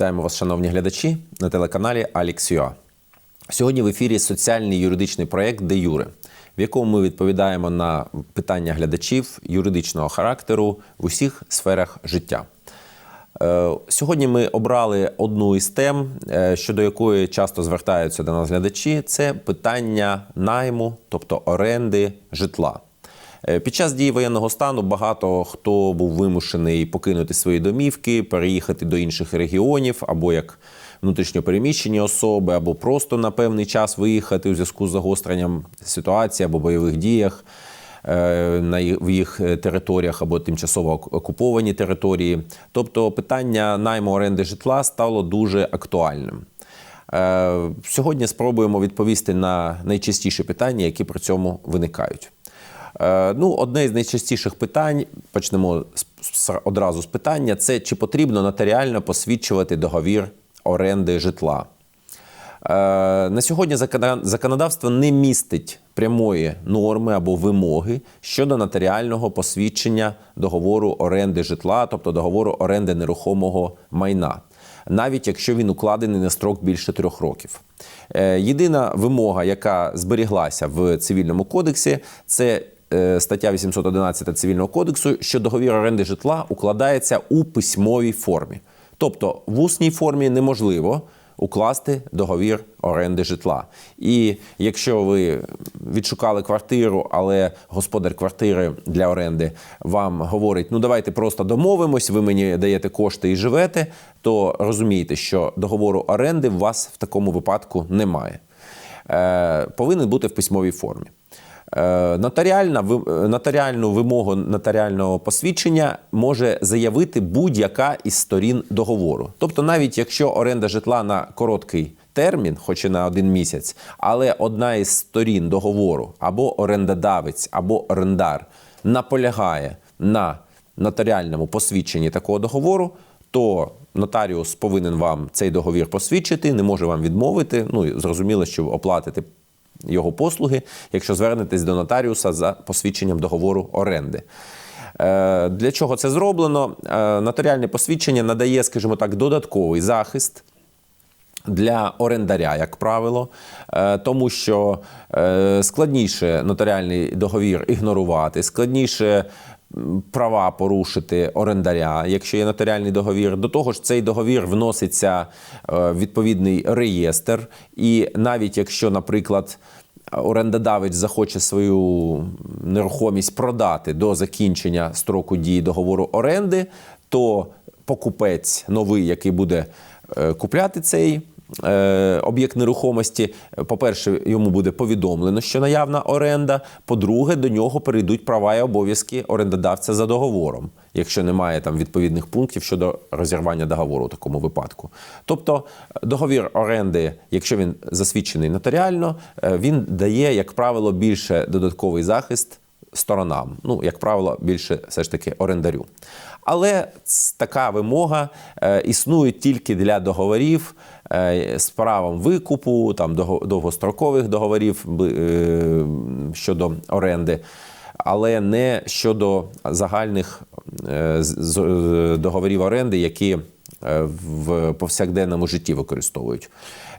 Вітаємо вас, шановні глядачі, на телеканалі Алікс.ua. Сьогодні в ефірі соціальний юридичний проєкт Де Юре, в якому ми відповідаємо на питання глядачів юридичного характеру в усіх сферах життя. Е, Сьогодні ми обрали одну із тем, е, щодо якої часто звертаються до нас глядачі, це питання найму, тобто оренди житла. Е, Під час дії воєнного стану багато хто був вимушений покинути свої домівки, переїхати до інших регіонів, або як внутрішньопереміщені особи, або просто на певний час виїхати у зв'язку з загостренням ситуації або бойових діях е, на їх е, територіях або тимчасово окуповані території. Тобто питання найму оренди житла стало дуже актуальним. Е, Сьогодні спробуємо відповісти на найчастіші питання, які при цьому виникають. Ну, одне з найчастіших питань, почнемо одразу з питання: це чи потрібно нотаріально посвідчувати договір оренди житла. Е, На сьогодні законодавство не містить прямої норми або вимоги щодо нотаріального посвідчення договору оренди житла, тобто договору оренди нерухомого майна, навіть якщо він укладений на строк більше трьох років. Е, Єдина вимога, яка зберіглася в цивільному кодексі, це е, стаття 811 цивільного кодексу, що договір оренди житла укладається у письмовій формі. Тобто в усній формі неможливо укласти договір оренди житла. І якщо ви відшукали квартиру, але господар квартири для оренди вам говорить: ну давайте просто домовимось, ви мені даєте кошти і живете, то розумійте, що договору оренди у вас в такому випадку немає. Е, повинен бути в письмовій формі. Е, Нотаріальна, е, нотаріальну вимогу нотаріального посвідчення може заявити будь-яка із сторін договору. Тобто, навіть якщо оренда житла на короткий термін, хоч і на один місяць, але одна із сторін договору або орендодавець, або орендар наполягає на нотаріальному посвідченні такого договору, то нотаріус повинен вам цей договір посвідчити, не може вам відмовити. Ну зрозуміло, що ви оплатите його послуги, якщо звернетесь до нотаріуса за посвідченням договору оренди. Е, Для чого це зроблено? Е, Нотаріальне посвідчення надає, скажімо так, додатковий захист для орендаря, як правило, е, тому що складніше нотаріальний договір ігнорувати, складніше права порушити орендаря, якщо є нотаріальний договір. До того ж, цей договір вноситься е, в відповідний реєстр, і навіть якщо, наприклад, орендодавець захоче свою нерухомість продати до закінчення строку дії договору оренди, то покупець новий, який буде е, купляти цей об'єкт нерухомості, по-перше, йому буде повідомлено, що наявна оренда. По-друге, до нього перейдуть права і обов'язки орендодавця за договором, якщо немає там відповідних пунктів щодо розірвання договору у такому випадку. Тобто договір оренди, якщо він засвідчений нотаріально, е, він дає, як правило, більше додатковий захист сторонам. Ну, як правило, більше все ж таки орендарю. Але така вимога е, існує тільки для договорів е, з правом викупу, там довгострокових договорів е, щодо оренди, але не щодо загальних е, е, договорів оренди, які е, в повсякденному житті використовують.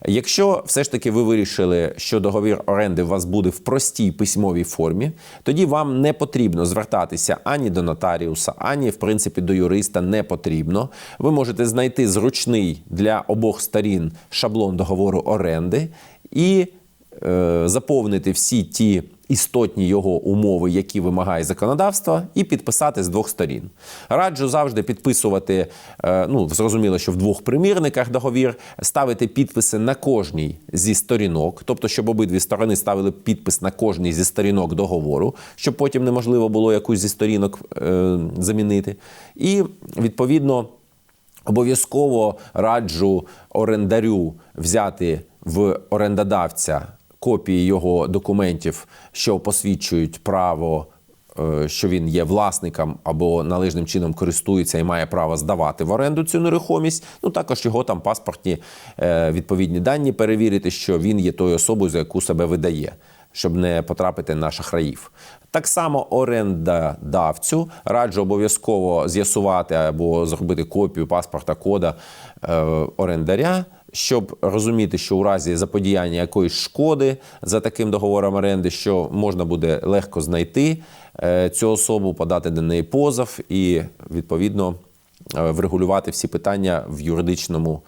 Якщо все ж таки ви вирішили, що договір оренди у вас буде в простій письмовій формі, тоді вам не потрібно звертатися ані до нотаріуса, ані в принципі до юриста не потрібно. Ви можете знайти зручний для обох сторін шаблон договору оренди і е, заповнити всі ті істотні його умови, які вимагає законодавство, і підписати з двох сторін. Раджу завжди підписувати, е, ну зрозуміло, що в двох примірниках договір, ставити підписи на кожній зі сторінок, тобто, щоб обидві сторони ставили підпис на кожній зі сторінок договору, щоб потім неможливо було якусь зі сторінок е, замінити. І відповідно. Обов'язково раджу орендарю взяти в орендодавця копії його документів, що посвідчують право е, що він є власником або належним чином користується і має право здавати в оренду цю нерухомість. Ну також його там паспортні е, відповідні дані перевірити, що він є тою особою, за яку себе видає, щоб не потрапити на шахраїв. Так само орендодавцю раджу обов'язково з'ясувати або зробити копію паспорта кода е, орендаря, щоб розуміти, що у разі заподіяння якоїсь шкоди за таким договором оренди, що можна буде легко знайти е, цю особу, подати до неї позов і відповідно е, врегулювати всі питання в юридичному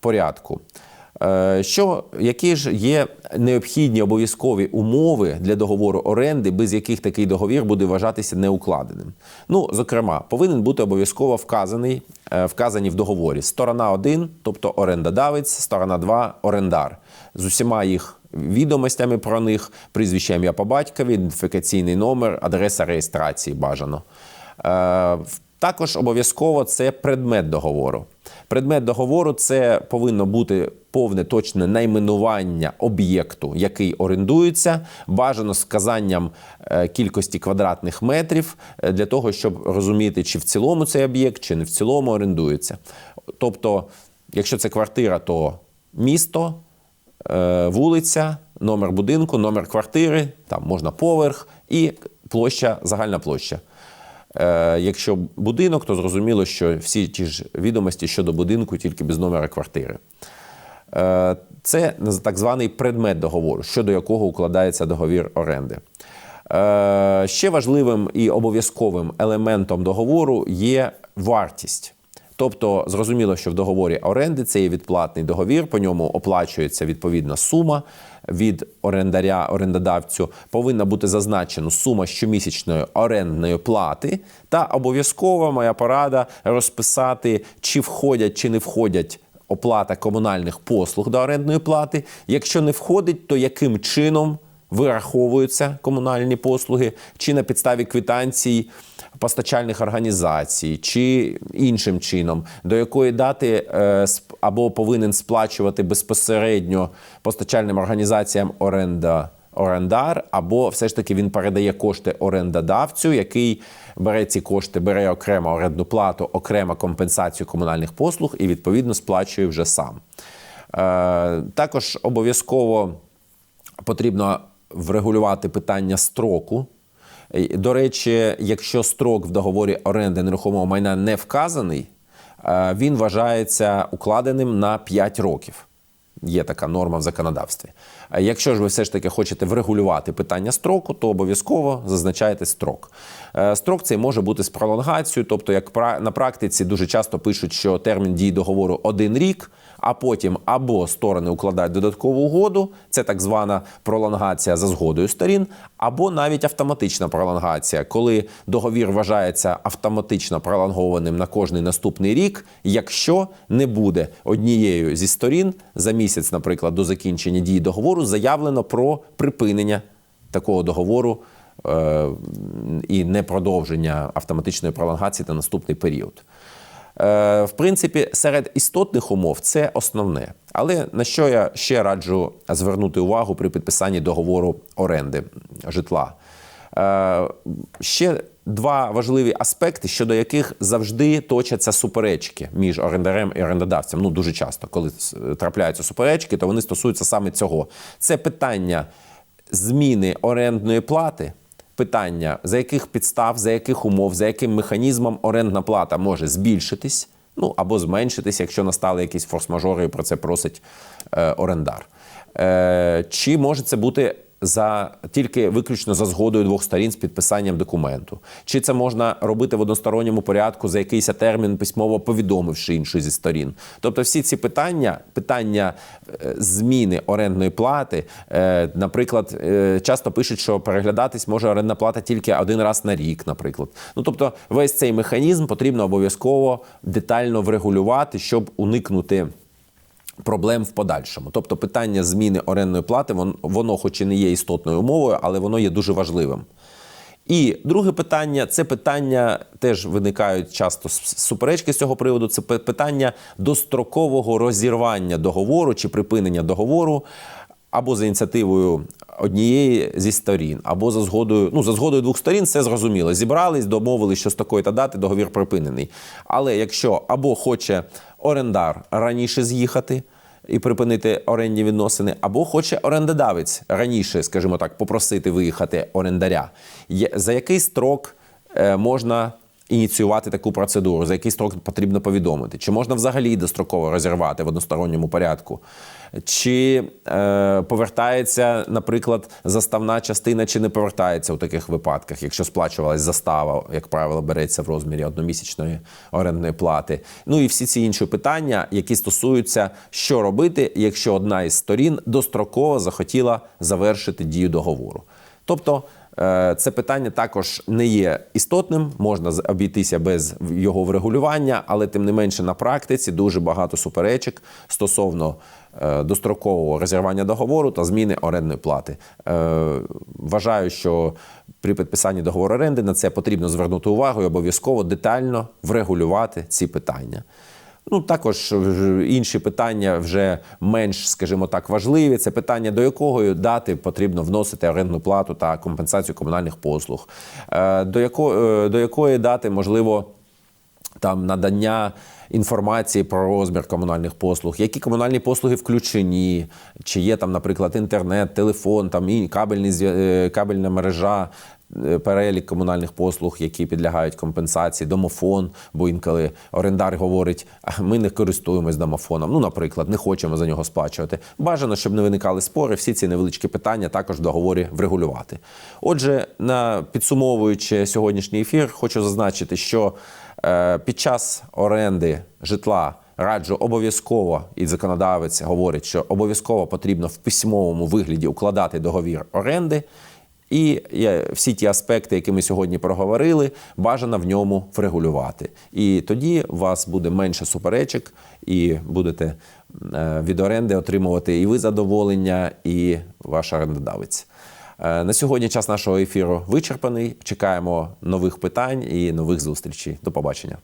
порядку. Е, Що, які ж є необхідні обов'язкові умови для договору оренди, без яких такий договір буде вважатися неукладеним? Ну, зокрема, повинен бути обов'язково вказаний, е, вказані в договорі сторона 1, тобто орендодавець, сторона 2 орендар, з усіма їх відомостями про них, прізвище ім'я по батькові, ідентифікаційний номер, адреса реєстрації бажано. Е, також обов'язково це предмет договору. Предмет договору це повинно бути повне точне найменування об'єкту, який орендується, бажано з вказанням е, кількості квадратних метрів е, для того, щоб розуміти, чи в цілому цей об'єкт, чи не в цілому орендується. Тобто, якщо це квартира, то місто, е, вулиця, номер будинку, номер квартири, там можна поверх і площа, загальна площа. Е, Якщо будинок, то зрозуміло, що всі ті ж відомості щодо будинку тільки без номера квартири. Е, Це так званий предмет договору, щодо якого укладається договір оренди. Е, Ще важливим і обов'язковим елементом договору є вартість. Тобто, зрозуміло, що в договорі оренди це є відплатний договір, по ньому оплачується відповідна сума від орендаря, орендодавцю. Повинна бути зазначена сума щомісячної орендної плати, та обов'язково моя порада розписати, чи входять, чи не входять оплата комунальних послуг до орендної плати. Якщо не входить, то яким чином вираховуються комунальні послуги, чи на підставі квитанцій постачальних організацій, чи іншим чином, до якої дати е, або повинен сплачувати безпосередньо постачальним організаціям оренда. Орендар, або все ж таки він передає кошти орендодавцю, який бере ці кошти, бере окремо орендну плату, окремо компенсацію комунальних послуг і відповідно сплачує вже сам. Е, також обов'язково потрібно врегулювати питання строку. До речі, якщо строк в договорі оренди нерухомого майна не вказаний, е, він вважається укладеним на 5 років. Є така норма в законодавстві. Якщо ж ви все ж таки хочете врегулювати питання строку, то обов'язково зазначайте строк. Е, Строк цей може бути з пролонгацією, тобто, як на практиці дуже часто пишуть, що термін дії договору один рік, а потім або сторони укладають додаткову угоду, це так звана пролонгація за згодою сторін, або навіть автоматична пролонгація, коли договір вважається автоматично пролонгованим на кожний наступний рік, якщо не буде однією зі сторін за місяць, наприклад, до закінчення дії договору заявлено про припинення такого договору е, і не продовження автоматичної пролонгації на наступний період. Е, В принципі, серед істотних умов це основне. Але на що я ще раджу звернути увагу при підписанні договору оренди житла? Е, Ще два важливі аспекти, щодо яких завжди точаться суперечки між орендарем і орендодавцем. Ну дуже часто, коли трапляються суперечки, то вони стосуються саме цього. Це питання зміни орендної плати. Питання, за яких підстав, за яких умов, за яким механізмом орендна плата може збільшитись, ну або зменшитись, якщо настали якісь форс-мажори, і про це просить е, орендар. Е, чи може це бути за тільки виключно за згодою двох сторін з підписанням документу? Чи це можна робити в односторонньому порядку за якийсь термін, письмово повідомивши іншу зі сторін? Тобто, всі ці питання, питання е, зміни орендної плати, е, наприклад, е, часто пишуть, що переглядатись може орендна плата тільки один раз на рік, наприклад. Ну тобто, весь цей механізм потрібно обов'язково детально врегулювати, щоб уникнути проблем в подальшому. Тобто питання зміни орендної плати, вон- воно, хоч і не є істотною умовою, але воно є дуже важливим. І друге питання це питання, теж виникають часто суперечки з цього приводу. Це питання дострокового розірвання договору чи припинення договору або за ініціативою однієї зі сторін, або за згодою, ну за згодою двох сторін, це зрозуміло. Зібрались, домовились, що з такої та дати договір припинений. Але якщо або хоче орендар раніше з'їхати. І припинити орендні відносини, або хоче орендодавець раніше, скажімо так, попросити виїхати орендаря. За який строк е, можна ініціювати таку процедуру, за який строк потрібно повідомити? Чи можна взагалі достроково розірвати в односторонньому порядку? Чи е, повертається, наприклад, заставна частина, чи не повертається у таких випадках, якщо сплачувалась застава, як правило, береться в розмірі одномісячної орендної плати? Ну і всі ці інші питання, які стосуються, що робити, якщо одна із сторін достроково захотіла завершити дію договору. Тобто це питання також не є істотним, можна обійтися без його врегулювання, але тим не менше на практиці дуже багато суперечок стосовно е, дострокового розірвання договору та зміни орендної плати. Е, Вважаю, що при підписанні договору оренди на це потрібно звернути увагу і обов'язково детально врегулювати ці питання. Ну, також е, інші питання вже менш, скажімо так, важливі. Це питання, до якої дати потрібно вносити орендну плату та компенсацію комунальних послуг, Е, до якої, до якої дати можливо там надання інформації про розмір комунальних послуг, які комунальні послуги включені, чи є там, наприклад, інтернет, телефон, там і кабельні е, кабельна мережа. е, Перелік комунальних послуг, які підлягають компенсації, домофон, бо інколи орендар говорить, ми не користуємось домофоном. Ну, наприклад, не хочемо за нього сплачувати. Бажано, щоб не виникали спори, всі ці невеличкі питання також в договорі врегулювати. Отже, на підсумовуючи сьогоднішній ефір, хочу зазначити, що під час оренди житла раджу обов'язково, і законодавець говорить, що обов'язково потрібно в письмовому вигляді укладати договір оренди. І е, всі ті аспекти, які ми сьогодні проговорили, бажано в ньому врегулювати. І тоді у вас буде менше суперечок, і будете е, від оренди отримувати і ви задоволення, і ваш орендодавець. Е, На сьогодні час нашого ефіру вичерпаний. Чекаємо нових питань і нових зустрічей. До побачення.